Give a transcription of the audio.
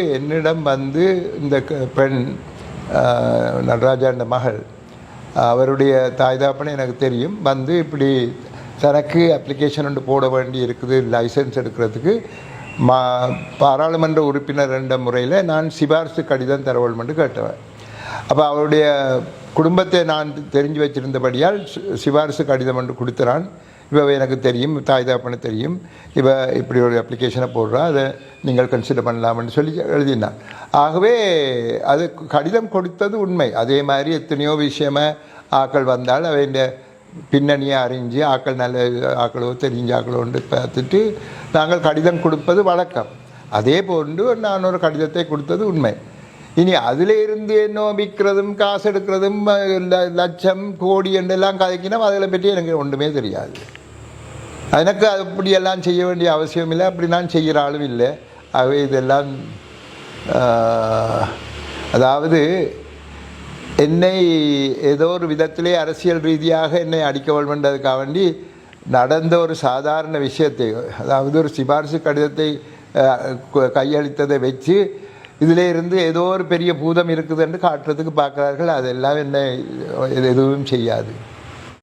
என்னிடம் வந்து இந்த க- பெண் நடராஜா என்ற மகள் அவருடைய தாய் தாப்பனை எனக்கு தெரியும் வந்து இப்படி தனக்கு அப்ளிகேஷன் ஒன்று போட வேண்டி இருக்குது லைசன்ஸ் எடுக்கிறதுக்கு மா பாராளுமன்ற உறுப்பினர் என்ற முறையில் நான் சிபாரிசு கடிதம் தர வேண்டுமென்று கேட்டவன். அப்போ அவருடைய குடும்பத்தை நான் தெரிஞ்சு வச்சிருந்தபடியால் சி- சிபாரிசு கடிதம் என்று கொடுத்துறான். இவ எனக்கு தெரியும் தாய் தாப்பனை தெரியும். இவ இப்படி ஒரு அப்ளிகேஷனை போடுறா அதை நீங்கள் கன்சிடர் பண்ணலாம்னு சொல்லி எழுதினான் ஆகவே அது கடிதம் கொடுத்தது உண்மை. அதே மாதிரி எத்தனையோ விஷயமாக ஆக்கள் வந்தால் அவைண்ட பின்னணியை அறிஞ்சு ஆக்கள் நல்ல ஆக்களோ தெரிஞ்ச ஆக்களோன்னு பார்த்துட்டு நாங்கள் கடிதம் கொடுப்பது வழக்கம். அதே போன்று நான் ஒரு கடிதத்தை கொடுத்தது உண்மை. இனி அதில் இருந்து என்ன விற்கிறதும் காசு எடுக்கிறதும் லட்சம் கோடி என்றெல்லாம் கதைக்கினா அதில் பற்றி எனக்கு ஒன்றுமே தெரியாது எனக்கு அப்படியெல்லாம் செய்ய வேண்டிய அவசியம் இல்லை அப்படி நான் செய்கிற ஆளும் இல்லை ஆகவே இதெல்லாம் அதாவது என்னை ஏதோ ஒரு விதத்திலே அரசியல் ரீதியாக என்னை அடிக்க வேண்டதுக்காக வேண்டி நடந்த ஒரு சாதாரண விஷயத்தை அதாவது ஒரு சிபாரிசு கடிதத்தை கையளித்ததை வச்சு இதிலே இருந்து ஏதோ ஒரு பெரிய பூதம் இருக்குது என்று காட்டுறதுக்கு பார்க்கிறார்கள். அதெல்லாம் என்ன எதுவும் செய்யாது.